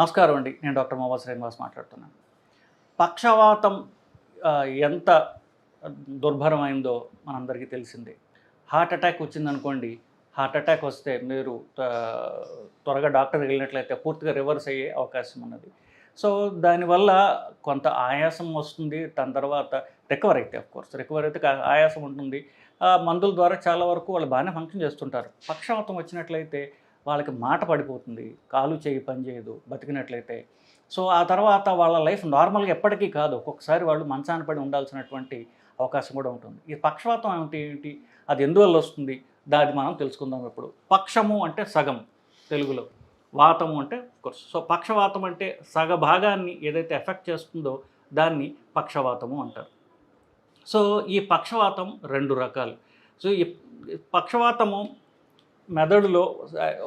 నమస్కారం అండి. నేను డాక్టర్ మోబా శ్రీనివాస్ మాట్లాడుతున్నాను. పక్షవాతం ఎంత దుర్భరమైందో మనందరికీ తెలిసిందే. హార్ట్ అటాక్ వచ్చిందనుకోండి హార్ట్ అటాక్ వస్తే మీరు త్వరగా డాక్టర్ వెళ్ళినట్లయితే పూర్తిగా రివర్స్ అయ్యే అవకాశం ఉన్నది. సో దానివల్ల కొంత ఆయాసం వస్తుంది దాని తర్వాత రికవర్ అయితే కోర్స్ రికవర్ అయితే ఆయాసం ఉంటుంది. ఆ మందుల ద్వారా చాలా వరకు వాళ్ళు బాగానే ఫంక్షన్ చేస్తుంటారు. పక్షవాతం వచ్చినట్లయితే వాళ్ళకి మాట పడిపోతుంది. కాలు చేయి పనిచేయదు బతికినట్లయితే. సో ఆ తర్వాత వాళ్ళ లైఫ్ నార్మల్గా ఎప్పటికీ కాదు. ఒక్కొక్కసారి వాళ్ళు మంచాన పడి ఉండాల్సినటువంటి అవకాశం కూడా ఉంటుంది. ఈ పక్షవాతం ఏమిటి? ఏంటి? అది ఎందువల్ల వస్తుంది? దాన్ని మనం తెలుసుకుందాం ఇప్పుడు. పక్షము అంటే సగం తెలుగులో. వాతము అంటే కోర్స్. సో పక్షవాతం అంటే సగ భాగాన్ని ఏదైతే ఎఫెక్ట్ చేస్తుందో దాన్ని పక్షవాతము అంటారు. సో ఈ పక్షవాతం రెండు రకాలు. సో ఈ పక్షవాతము మెదడులో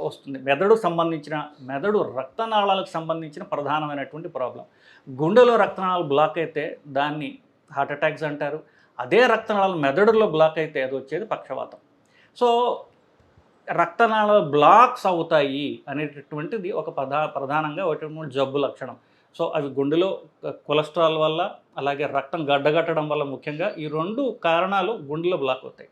వస్తుంది. మెదడు సంబంధించిన మెదడు రక్తనాళాలకు సంబంధించిన ప్రధానమైనటువంటి ప్రాబ్లం. గుండెలో రక్తనాళాలు బ్లాక్ అయితే దాన్ని హార్ట్ అటాక్స్ అంటారు. అదే రక్తనాళాలు మెదడులో బ్లాక్ అయితే అది వచ్చేది పక్షవాతం. సో రక్తనాళాలు బ్లాక్స్ అవుతాయి అనేటటువంటిది ఒక ప్రధా ప్రధానంగా ఒకటి జబ్బు లక్షణం. సో అవి గుండెలో కొలెస్ట్రాల్ వల్ల అలాగే రక్తం గడ్డగట్టడం వల్ల ముఖ్యంగా ఈ రెండు కారణాలు గుండెలో బ్లాక్ అవుతాయి.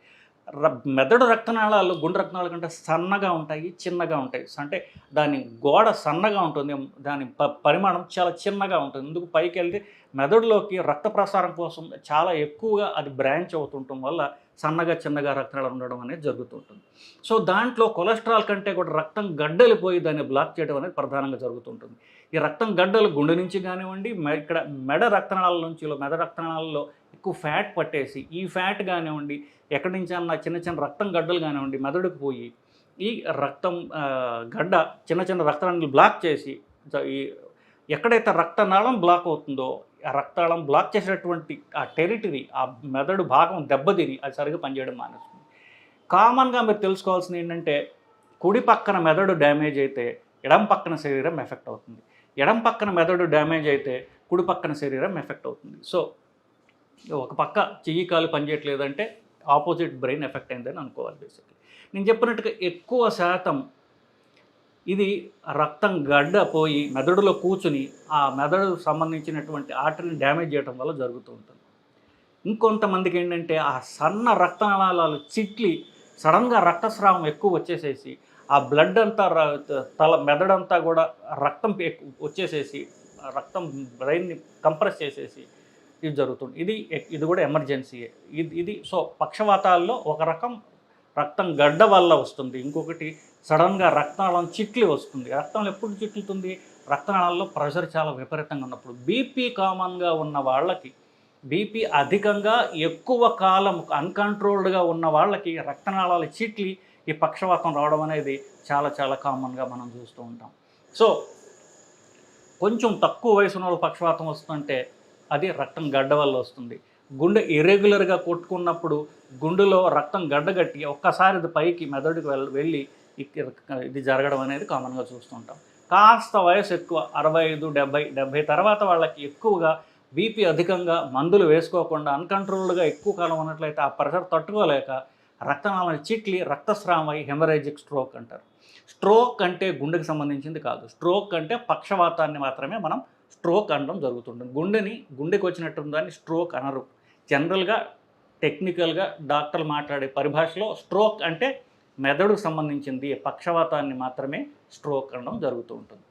మెదడు రక్తనాళాలు గుండె రక్తనాళాల కంటే సన్నగా ఉంటాయి చిన్నగా ఉంటాయి. అంటే దాని గోడ సన్నగా ఉంటుంది దాని ప- పరిమాణం చాలా చిన్నగా ఉంటుంది. ఎందుకు పైకి వెళ్తే మెదడులోకి రక్త ప్రసారం కోసం చాలా ఎక్కువగా అది బ్రాంచ్ అవుతుండటం వల్ల సన్నగా చిన్నగా రక్తనాళాలు ఉండడం అనేది జరుగుతుంటుంది సో దాంట్లో కొలెస్ట్రాల్ కంటే కూడా రక్తం గడ్డలిపోయి దాన్ని బ్లాక్ చేయడం అనేది ప్రధానంగా జరుగుతుంటుంది ఈ రక్తం గడ్డలు గుండె నుంచి కానివ్వండి మె- ఇక్కడ మెడ రక్తనాళాల నుంచి మెద రక్తనాళాల్లో ఎక్కువ ఫ్యాట్ పట్టేసి ఈ ఫ్యాట్ కానివ్వండి ఎక్కడి నుంచి అన్న చిన్న చిన్న రక్తం గడ్డలు కానివ్వండి మెదడుకు పోయి ఈ రక్తం గడ్డ చిన్న చిన్న రక్తాన్ని బ్లాక్ చేసి ఈ ఎక్కడైతే రక్తనాళం బ్లాక్ అవుతుందో ఆ రక్తాళం బ్లాక్ చేసేటువంటి ఆ టెరిటరీ ఆ మెదడు భాగం దెబ్బతిని అది సరిగ్గా పనిచేయడం మానేస్తుంది. కామన్గా మీరు తెలుసుకోవాల్సింది ఏంటంటే కుడి పక్కన మెదడు డ్యామేజ్ అయితే ఎడం పక్కన శరీరం ఎఫెక్ట్ అవుతుంది. ఎడం పక్కన మెదడు డ్యామేజ్ అయితే కుడి పక్కన శరీరం ఎఫెక్ట్ అవుతుంది. సో ఒక పక్క చెయ్యి కాలు పనిచేయట్లేదంటే ఆపోజిట్ బ్రెయిన్ ఎఫెక్ట్ అయిందని అనుకోవాలి బేసిక్లీ నేను చెప్పినట్టుగా ఎక్కువ శాతం ఇది రక్తం గడ్డ పోయి మెదడులో కూర్చుని ఆ మెదడు సంబంధించినటువంటి ఆర్టరీని డ్యామేజ్ చేయడం వల్ల జరుగుతూ ఉంటుంది. ఇంకొంతమందికి ఏంటంటే ఆ సన్న రక్తనాళాలు చిట్లి సడన్గా రక్తస్రావం ఎక్కువ వచ్చేసేసి ఆ బ్లడ్ అంతా తల మెదడంతా కూడా రక్తం వచ్చేసేసి ఆ రక్తం బ్రెయిన్ని కంప్రెస్ చేసేసి ఇది జరుగుతుంది. ఇది ఇది కూడా ఎమర్జెన్సీయే ఇది ఇది సో పక్షవాతాల్లో ఒక రకం రక్తం గడ్డ వల్ల వస్తుంది. ఇంకొకటి సడన్గా రక్తనాళం చిట్లి వస్తుంది. రక్తం ఎప్పుడు చిట్లుతుంది? రక్తనాళాల్లో ప్రెషర్ చాలా విపరీతంగా ఉన్నప్పుడు. బీపీ కామన్గా ఉన్న వాళ్ళకి బీపీ అధికంగా ఎక్కువ కాలం అన్కంట్రోల్డ్గా ఉన్న వాళ్ళకి రక్తనాళాలు చిట్లి ఈ పక్షవాతం రావడం అనేది చాలా చాలా కామన్గా మనం చూస్తూ ఉంటాం. సో కొంచెం తక్కువ వయసు ఉన్న వాళ్ళు పక్షవాతం వస్తుంటే అది రక్తం గడ్డ వల్ల వస్తుంది. గుండె ఇరెగ్యులర్గా కొట్టుకున్నప్పుడు గుండెలో రక్తం గడ్డగట్టి ఒక్కసారి ఇది పైకి మెదడుకి వెళ్ళి ఇది జరగడం అనేది కామన్గా చూస్తుంటాం కాస్త వయసు ఎక్కువ అరవై ఐదు డెబ్బై డెబ్బై తర్వాత వాళ్ళకి ఎక్కువగా బీపీ అధికంగా మందులు వేసుకోకుండా అన్కంట్రోల్డ్గా ఎక్కువ కాలం ఉన్నట్లయితే ఆ ప్రెషర్ తట్టుకోలేక రక్తనాళాలు చిట్లి రక్తస్రావం హెమరేజిక్ స్ట్రోక్ అంటారు. స్ట్రోక్ అంటే గుండెకి సంబంధించింది కాదు. స్ట్రోక్ అంటే పక్షవాతాన్ని మాత్రమే మనం స్ట్రోక్ అనడం జరుగుతుంటుంది. గుండెని గుండెకి వచ్చినట్టు దాన్ని స్ట్రోక్ అనరు. జనరల్గా టెక్నికల్గా డాక్టర్లు మాట్లాడే పరిభాషలో స్ట్రోక్ అంటే మెదడుకు సంబంధించింది పక్షవాతాన్ని మాత్రమే స్ట్రోక్ అనడం జరుగుతూ ఉంటుంది.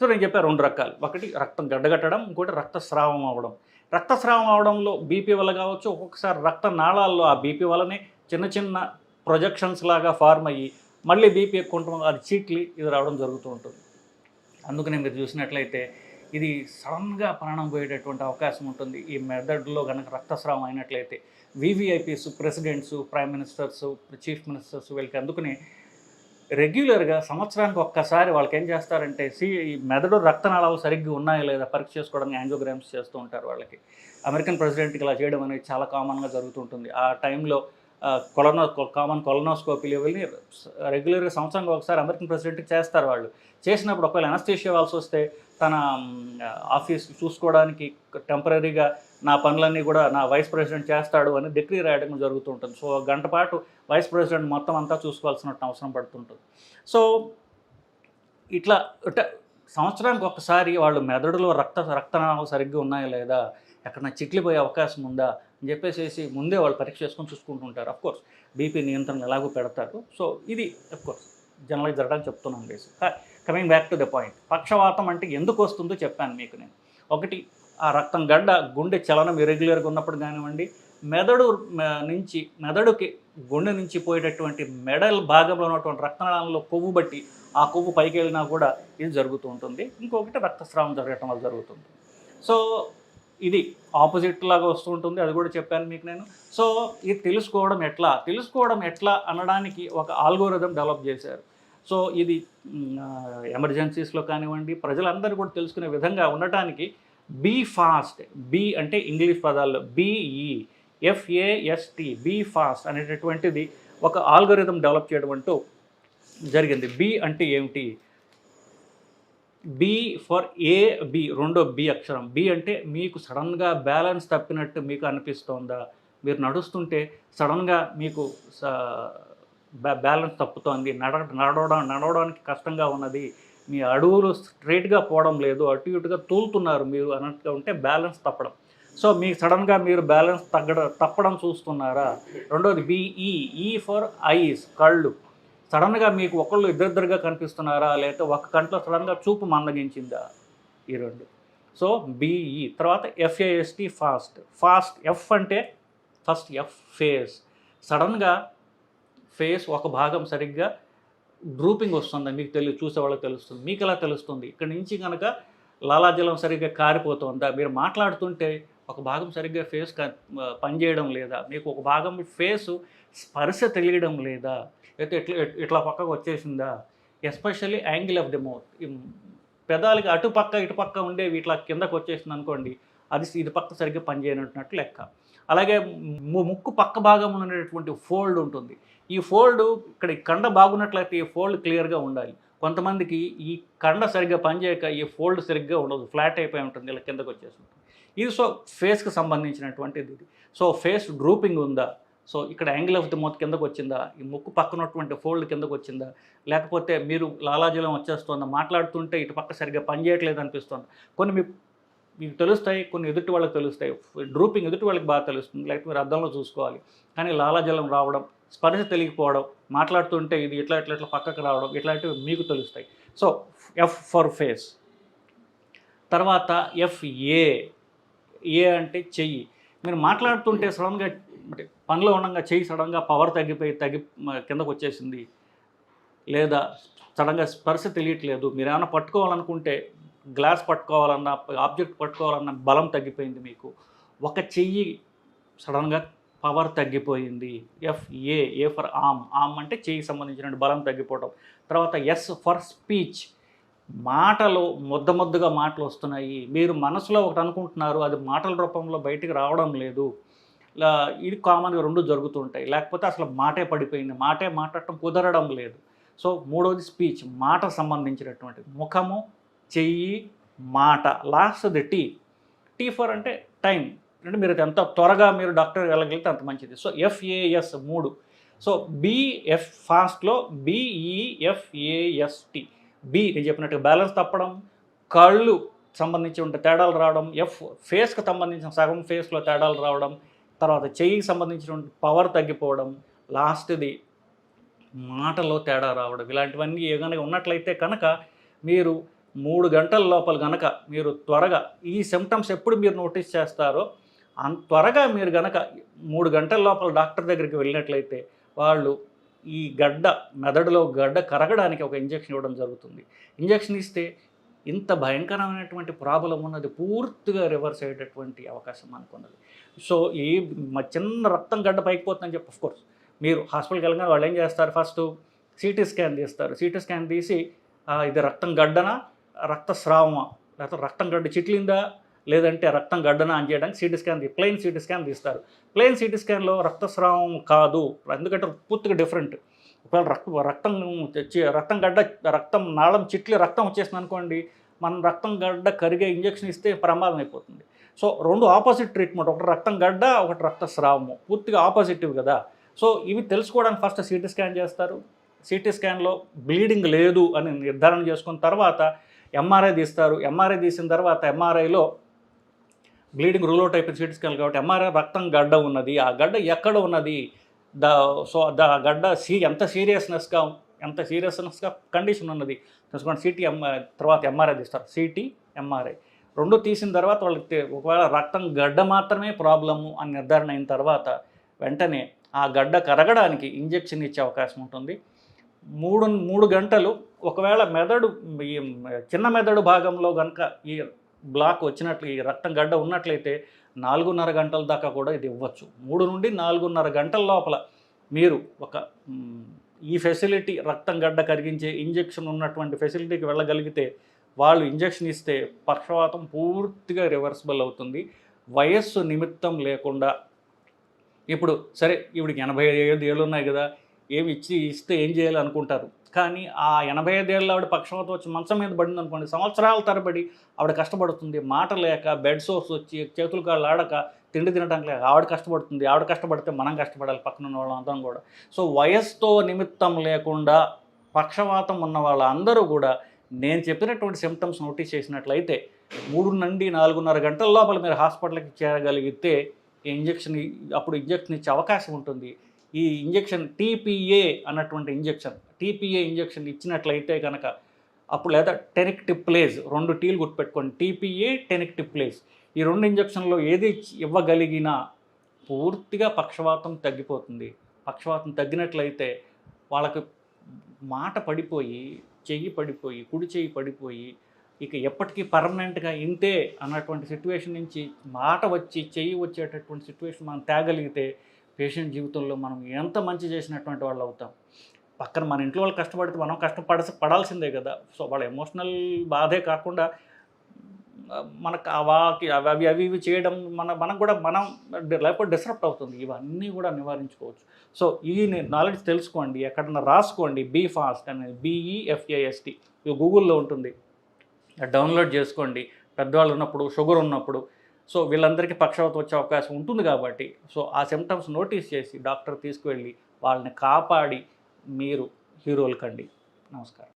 సో నేను చెప్పాను రెండు రకాలు. ఒకటి రక్తం గడ్డగట్టడం ఇంకోటి రక్తస్రావం అవ్వడం. రక్తస్రావం అవడంలో బీపీ వల్ల కావచ్చు ఒక్కొక్కసారి రక్త నాళాల్లో ఆ బీపీ వల్లనే చిన్న చిన్న ప్రొజెక్షన్స్ లాగా ఫార్మ్ అయ్యి మళ్ళీ బీపీ ఎక్కువ ఉండడం అది చీట్లి ఇది రావడం జరుగుతూ ఉంటుంది. అందుకనే మీరు చూసినట్లయితే ఇది సడన్గా ప్రాణం పోయేటటువంటి అవకాశం ఉంటుంది. ఈ మెదడులో కనుక రక్తస్రావం అయినట్లయితే VVIPs presidents prime ministers chief ministers వీళ్ళకి అందుకని రెగ్యులర్గా సంవత్సరానికి ఒక్కసారి వాళ్ళకి ఏం చేస్తారంటే సి ఈ మెదడు రక్తనాళాలు సరిగ్గా ఉన్నాయా లేదా పరీక్ష చేసుకోవడానికి యాంజియోగ్రామ్స్ చేస్తూ ఉంటారు వాళ్ళకి. అమెరికన్ ప్రెసిడెంట్కి ఇలా చేయడం అనేది చాలా కామన్గా జరుగుతుంటుంది. ఆ టైంలో కొలనో కామన్ కొలనోస్కోపీ లెవెల్ని రెగ్యులర్గా సంవత్సరానికి ఒకసారి అమెరికన్ ప్రెసిడెంట్కి చేస్తారు వాళ్ళు. చేసినప్పుడు ఒకవేళ అనస్థేషియా వాల్సి వస్తే తన ఆఫీస్ చూసుకోవడానికి టెంపరీగా నా పనులన్నీ కూడా నా వైస్ ప్రెసిడెంట్ చేస్తాడు అని డిగ్రీ రాయడం జరుగుతూ ఉంటుంది. సో గంట పాటు వైస్ ప్రెసిడెంట్ మొత్తం అంతా చూసుకోవాల్సిన అవసరం పడుతుంటుంది. సో ఇట్లా సంవత్సరానికి ఒకసారి వాళ్ళు మెదడులో రక్త రక్తనాళాలు సరిగ్గా ఉన్నాయా లేదా ఎక్కడన్నా చిట్లిపోయే అవకాశం ఉందా అని చెప్పేసి ముందే వాళ్ళు పరీక్ష చేసుకొని చూసుకుంటుంటారు. అఫ్కోర్స్ బీపీ నియంత్రణ ఎలాగో పెడతారు. సో ఇది అఫ్కోర్స్ జనరల్గా జరగడానికి చెప్తున్నాం బేసి coming back to the point. పక్షవాతం అంటే ఎందుకు వస్తుందో చెప్పాను మీకు నేను. ఒకటి ఆ రక్తం గడ్డ గుండె చలనం ఇరెగ్యులర్గా ఉన్నప్పుడు కానివ్వండి మెదడు నుంచి మెదడుకి గుండె నుంచి పోయేటటువంటి మెడల్ భాగంలో ఉన్నటువంటి రక్తనాళాలలో కొవ్వు బట్టి ఆ కొవ్వు పైకి వెళ్ళినా కూడా ఇది జరుగుతూ ఉంటుంది. ఇంకొకటి రక్తస్రావం జరగటం వల్ల జరుగుతుంది. సో ఇది ఆపోజిట్ లాగా వస్తూ ఉంటుంది. అది కూడా చెప్పాను మీకు నేను. సో ఇది తెలుసుకోవడం ఎట్లా? తెలుసుకోవడం ఎట్లా అనడానికి ఒక ఆల్గోరిథం డెవలప్ చేశారు. సో ఇది ఎమర్జెన్సీస్లో కానివ్వండి ప్రజలందరూ కూడా తెలుసుకునే విధంగా ఉండటానికి బీ ఫాస్ట్ బీ అంటే ఇంగ్లీష్ పదాల్లో B E F A S T be fast అనేటటువంటిది ఒక ఆల్గోరిథం డెవలప్ చేయడం అంటూ జరిగింది. బి అంటే ఏమిటి? బి ఫర్ ఏ బి రెండో బి అక్షరం. బి అంటే మీకు సడన్గా బ్యాలెన్స్ తప్పినట్టు మీకు అనిపిస్తోందా? మీరు నడుస్తుంటే సడన్గా మీకు బ్యాలెన్స్ తప్పుతోంది. నడ నడవడం నడవడానికి కష్టంగా ఉన్నది. మీ అడుగులు స్ట్రైట్గా పోవడం లేదు. అటు ఇటుగా తూలుతున్నారు మీరు అన్నట్టుగా ఉంటే బ్యాలెన్స్ తప్పడం. సో మీకు సడన్గా మీరు బ్యాలెన్స్ తగ్గడం తప్పడం చూస్తున్నారా? రెండోది బిఈ ఈ ఫర్ ఐస్ కళ్ళు. సడన్గా మీకు ఒకళ్ళు ఇద్దరిద్దరుగా కనిపిస్తున్నారా? లేకపోతే ఒక కంట్లో సడన్గా చూపు మందగించిందా? ఈ రెండు. సో బిఈ తర్వాత F A S T fast. Fast F అంటే ఫస్ట్ ఎఫ్ ఫేస్. సడన్గా ఫేస్ ఒక భాగం సరిగ్గా డ్రూపింగ్ వస్తుందా మీకు తెలియదు చూసేవాళ్ళకి తెలుస్తుంది. మీకు ఎలా తెలుస్తుంది? ఇక్కడ నుంచి కనుక లాలాజలం సరిగ్గా కారిపోతుందా? మీరు మాట్లాడుతుంటే ఒక భాగం సరిగ్గా ఫేస్ పనిచేయడం లేదా? మీకు ఒక భాగం ఫేస్ స్పర్శ తెలియడం లేదా? అయితే ఇట్లా ఇట్లా పక్కకు వచ్చేసిందా? Especially angle of the mouth. పెదాలకి అటు పక్క ఇటు పక్క ఉండేవి ఇట్లా కిందకు వచ్చేసింది అనుకోండి అది ఇది పక్క సరిగ్గా పనిచేయనట్టున్నట్టు లెక్క. అలాగే ము- ముక్కు పక్క భాగంలో ఉండేటువంటి ఫోల్డ్ ఉంటుంది. ఈ ఫోల్డ్ ఇక్కడ ఈ కండ బాగున్నట్లయితే ఈ ఫోల్డ్ క్లియర్గా ఉండాలి. కొంతమందికి ఈ కండ సరిగ్గా పనిచేయక ఈ ఫోల్డ్ సరిగ్గా ఉండదు. ఫ్లాట్ అయిపోయి ఉంటుంది. ఇలా కిందకు వచ్చేసి ఉంటుంది ఇది సో ఫేస్కి సంబంధించినటువంటిది ఇది. సో ఫేస్ డ్రూపింగ్ ఉందా? సో ఇక్కడ యాంగిల్ ఆఫ్ ది మౌత్ కిందకు వచ్చిందా? ఈ ముక్కు పక్కనటువంటి ఫోల్డ్ కిందకు వచ్చిందా? లేకపోతే మీరు లాలాజలం వచ్చేస్తుందా? మాట్లాడుతుంటే ఇటు పక్క సరిగ్గా పనిచేయట్లేదు అనిపిస్తుంది? కొన్ని మీ మీకు తెలుస్తాయి కొన్ని ఎదుటి వాళ్ళకి తెలుస్తాయి. డ్రూపింగ్ ఎదుటి వాళ్ళకి బాగా తెలుస్తుంది. లేకపోతే మీరు అద్దంలో చూసుకోవాలి. కానీ లాలాజలం రావడం స్పర్శ తెలియకపోవడం మాట్లాడుతుంటే ఇది ఇట్లా ఇట్లా ఇట్లా పక్కకు రావడం ఇట్లాంటివి మీకు తెలుస్తాయి. సో ఎఫ్ ఫర్ ఫేస్ తర్వాత ఎఫ్ఏ ఏ అంటే చెయ్యి. మీరు మాట్లాడుతుంటే సడన్గా అంటే పనిలో ఉండగా చెయ్యి సడన్గా పవర్ తగ్గిపోయి తగ్గి కిందకు వచ్చేసింది. లేదా సడన్గా స్పర్శ తెలియట్లేదు. మీరు ఏమైనా పట్టుకోవాలనుకుంటే గ్లాస్ పట్టుకోవాలన్నా ఆబ్జెక్ట్ పట్టుకోవాలన్న బలం తగ్గిపోయింది మీకు. ఒక చెయ్యి సడన్గా పవర్ తగ్గిపోయింది. ఎఫ్ ఏ ఏ ఫర్ ఆమ్ ఆమ్ అంటే చెయ్యి సంబంధించిన బలం తగ్గిపోవడం తర్వాత ఎస్ ఫర్ స్పీచ్ మాటలు ముద్ద ముద్దగా మాటలు వస్తున్నాయి. మీరు మనసులో ఒకటి అనుకుంటున్నారు అది మాటల రూపంలో బయటికి రావడం లేదు. ఇది కామన్గా రెండు జరుగుతుంటాయి లేకపోతే అసలు మాటే పడిపోయింది. మాటే మాట్లాడటం కుదరడం లేదు. సో మూడవది స్పీచ్ మాట సంబంధించినటువంటి ముఖము చెయ్యి మాట last the T. T for అంటే టైం. అంటే మీరు ఎంత త్వరగా మీరు డాక్టర్ వెళ్ళగలిగితే అంత మంచిది. సో ఎఫ్ఏఎస్ మూడు. సో బిఎఫ్ ఫాస్ట్లో బిఈఎఫ్ఏఎస్టి బి నేను చెప్పినట్టుగా బ్యాలెన్స్ తప్పడం కళ్ళు సంబంధించి ఉంటే తేడాలు రావడం ఎఫ్ ఫేస్కి సంబంధించిన సగం ఫేస్లో తేడాలు రావడం తర్వాత చెయ్యికి సంబంధించిన పవర్ తగ్గిపోవడం లాస్ట్ది మాటలో తేడా రావడం ఇలాంటివన్నీ ఏదైనా ఉన్నట్లయితే కనుక మీరు మూడు గంటల లోపల గనక మీరు త్వరగా ఈ సిమ్టమ్స్ ఎప్పుడు మీరు నోటీస్ చేస్తారో అంత త్వరగా మీరు గనక మూడు గంటల లోపల డాక్టర్ దగ్గరికి వెళ్ళినట్లయితే వాళ్ళు ఈ గడ్డ మెదడులో గడ్డ కరగడానికి ఒక ఇంజెక్షన్ ఇవ్వడం జరుగుతుంది. ఇంజెక్షన్ ఇస్తే ఇంత భయంకరమైనటువంటి ప్రాబ్లం ఉన్నది పూర్తిగా రివర్స్ అయ్యేటటువంటి అవకాశం అనుకున్నది సో ఈ మా చిన్న రక్తం గడ్డ పైకి పోతుందని చెప్పి కోర్స్ మీరు హాస్పిటల్కి వెళ్ళగానే వాళ్ళు ఏం చేస్తారు? ఫస్ట్ సిటీ స్కాన్ తీస్తారు. సిటీ స్కాన్ తీసి ఇది రక్తం గడ్డనా? రక్తస్రావమా? లేకపోతే రక్తం గడ్డ చిట్లిందా? లేదంటే రక్తం గడ్డనా అని చేయడానికి CT scan plain CT scan తీస్తారు. ప్లెయిన్ సిటీ స్కాన్లో రక్తస్రావం కాదు. ఎందుకంటే పూర్తిగా డిఫరెంట్. ఒకవేళ రక్త రక్తం రక్తం గడ్డ రక్తం నాళం చిట్లి రక్తం వచ్చేసింది అనుకోండి మనం రక్తం గడ్డ కరిగే ఇంజక్షన్ ఇస్తే ప్రమాదం అయిపోతుంది. సో రెండు ఆపోజిట్ ట్రీట్మెంట్. ఒకటి రక్తం గడ్డ ఒకటి రక్తస్రావము. పూర్తిగా ఆపోజిటివ్ కదా. సో ఇవి తెలుసుకోవడానికి ఫస్ట్ సిటీ స్కాన్ చేస్తారు. సిటీ స్కాన్లో బ్లీడింగ్ లేదు అని నిర్ధారణ చేసుకున్న తర్వాత ఎంఆర్ఐ తీస్తారు. ఎంఆర్ఐ తీసిన తర్వాత ఎంఆర్ఐలో బ్లీడింగ్ రూల్ అవుట్ అయిపోయింది సిటీ స్కాన్ కాబట్టి ఎంఆర్ఐ రక్తం గడ్డ ఉన్నది. ఆ గడ్డ ఎక్కడ ఉన్నది? ద సో ద గడ్డ సీ ఎంత సీరియస్నెస్గా ఎంత సీరియస్నెస్గా కండిషన్ ఉన్నది? తెలుసుకోండి సిటీ ఎం తర్వాత ఎంఆర్ఐ తీస్తారు. సిటీ ఎంఆర్ఐ రెండు తీసిన తర్వాత వాళ్ళకి ఒకవేళ రక్తం గడ్డ మాత్రమే ప్రాబ్లము అని నిర్ధారణ అయిన తర్వాత వెంటనే ఆ గడ్డ కరగడానికి ఇంజెక్షన్ ఇచ్చే అవకాశం ఉంటుంది. మూడు మూడు గంటలు ఒకవేళ మెదడు ఈ చిన్న మెదడు భాగంలో కనుక ఈ బ్లాక్ వచ్చినట్లు ఈ రక్తం గడ్డ ఉన్నట్లయితే నాలుగున్నర గంటల దాకా కూడా ఇది ఇవ్వచ్చు. మూడు నుండి నాలుగున్నర గంటల లోపల మీరు ఒక ఈ ఫెసిలిటీ రక్తం గడ్డ కరిగించే ఇంజెక్షన్ ఉన్నటువంటి ఫెసిలిటీకి వెళ్ళగలిగితే వాళ్ళు ఇంజెక్షన్ ఇస్తే పక్షవాతం పూర్తిగా రివర్సిబుల్ అవుతుంది. వయస్సు నిమిత్తం లేకుండా ఇప్పుడు సరే ఇవిడికి ఎనభై ఐదు ఏళ్ళు ఉన్నాయి కదా ఏమి ఇచ్చి ఇస్తే ఏం చేయాలనుకుంటారు? కానీ ఆ ఎనభై ఐదేళ్ళ ఆవిడ పక్షవాతం వచ్చి మంచం మీద పడింది అనుకోండి సంవత్సరాల తరబడి ఆవిడ కష్టపడుతుంది మాట లేక బెడ్ సోర్స్ వచ్చి చేతులు కాళ్ళు ఆడక తిండి తినడానికి లేక ఆవిడ కష్టపడుతుంది ఆవిడ కష్టపడితే మనం కష్టపడాలి పక్కన ఉన్న వాళ్ళందరం కూడా. సో వయస్సుతో నిమిత్తం లేకుండా పక్షవాతం ఉన్న వాళ్ళందరూ కూడా నేను చెప్పినటువంటి సిమ్టమ్స్ నోటీస్ చేసినట్లయితే మూడు నుండి నాలుగున్నర గంటల లోపల మీరు హాస్పిటల్కి చేరగలిగితే ఈ ఇంజెక్షన్ అప్పుడు ఇంజెక్షన్ ఇచ్చే అవకాశం ఉంటుంది. ఈ ఇంజెక్షన్ టీపీఏ అన్నటువంటి ఇంజెక్షన్ టీపీఏ ఇంజెక్షన్ ఇచ్చినట్లయితే కనుక అప్పుడు లేదా టెనిక్టిప్లేజ్ రెండు టీలు గుర్తుపెట్టుకోండి. టీపీఏ టెనిక్టిప్లేజ్ ఈ రెండు ఇంజక్షన్లో ఏది ఇవ్వగలిగినా పూర్తిగా పక్షవాతం తగ్గిపోతుంది. పక్షవాతం తగ్గినట్లయితే వాళ్ళకి మాట పడిపోయి చెయ్యి పడిపోయి కుడి చెయ్యి పడిపోయి ఇక ఎప్పటికీ పర్మనెంట్గా ఇంతే అన్నటువంటి సిచ్యువేషన్ నుంచి మాట వచ్చి చెయ్యి వచ్చేటటువంటి సిచ్యువేషన్ మనం తేగలిగితే పేషెంట్ జీవితంలో మనం ఎంత మంచి చేసినటువంటి వాళ్ళు అవుతాం. పక్కన మన ఇంట్లో వాళ్ళు కష్టపడితే మనం కష్టపడ పడాల్సిందే కదా. సో వాళ్ళ ఎమోషనల్ బాధే కాకుండా మనకు అవాకి వాకి అవి అవి అవి ఇవి చేయడం మన మనం కూడా మనం లేకపోతే డిస్టర్బ్ అవుతుంది. ఇవన్నీ కూడా నివారించుకోవచ్చు. సో ఈ నాలెడ్జ్ తెలుసుకోండి. ఎక్కడన్నా రాసుకోండి. బీ ఫాస్ట్ అనేది బీఈఎఫ్ఏఎస్టీ. ఇవి గూగుల్లో ఉంటుంది. డౌన్లోడ్ చేసుకోండి. పెద్దవాళ్ళు ఉన్నప్పుడు షుగర్ ఉన్నప్పుడు సో వీళ్ళందరికీ పక్షవాత వచ్చే అవకాశం ఉంటుంది కాబట్టి సో ఆ సిమ్టమ్స్ నోటీస్ చేసి డాక్టర్ తీసుకువెళ్ళి వాళ్ళని కాపాడి మీరు హీరోలు కండి. నమస్కారం.